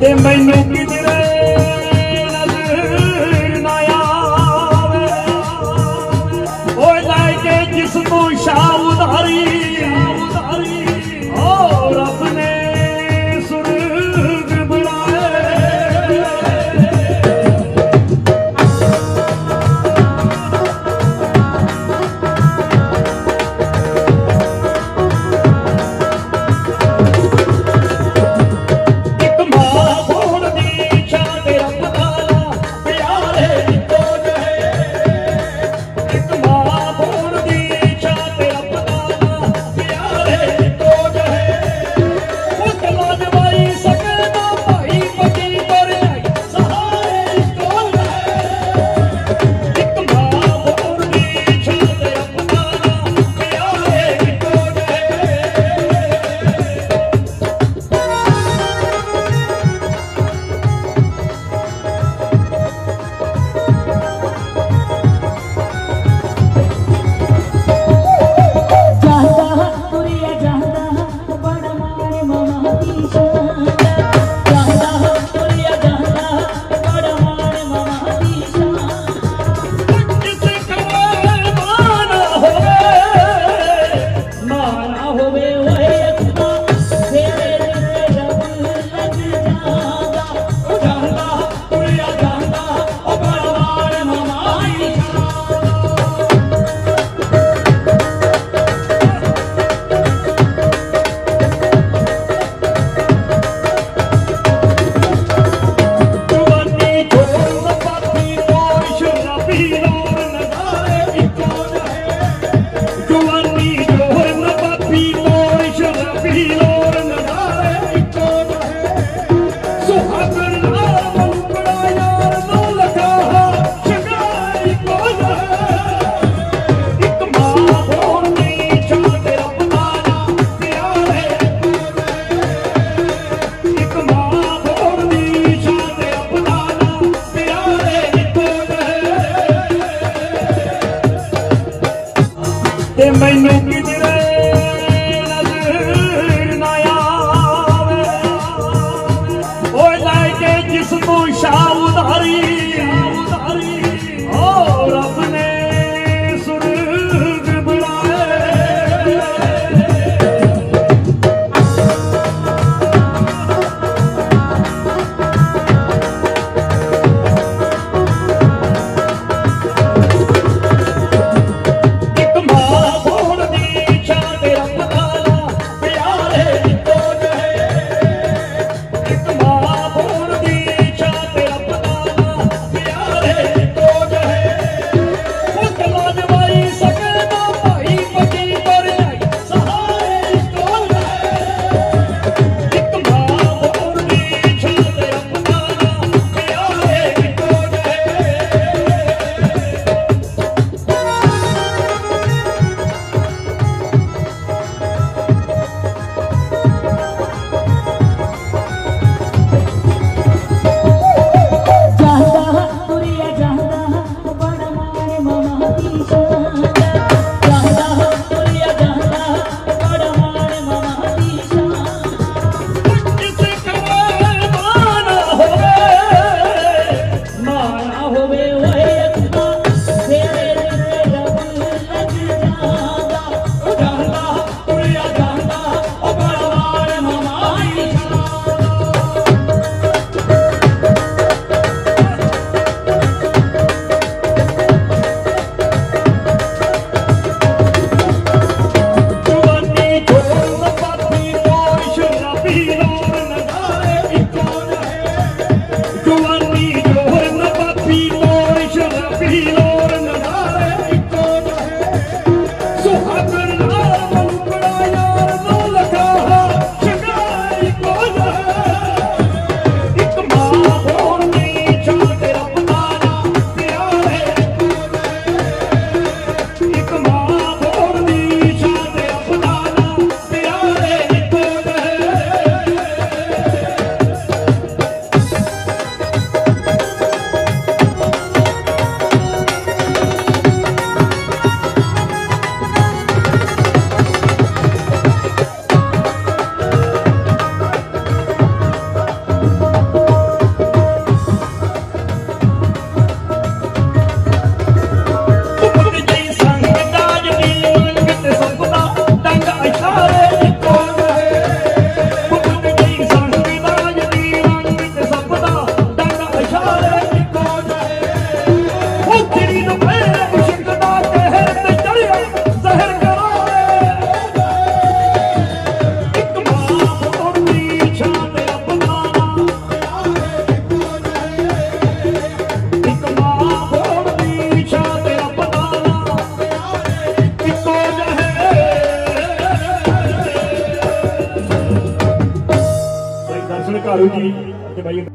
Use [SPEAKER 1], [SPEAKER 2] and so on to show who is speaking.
[SPEAKER 1] ਤੇ ਮੈਨੂੰ ਕਿਧਰੇ ਮੈਨੂੰ ਕਿਧਰੇ ਨਜ਼ਰ ਨਾ ਆਵੇ। ਓਏ ਲੈ ਕੇ ਜਿਸ ਨੂੰ ਸ਼ਾਹ ਉਧਾਰੀ Thank you. Di kita.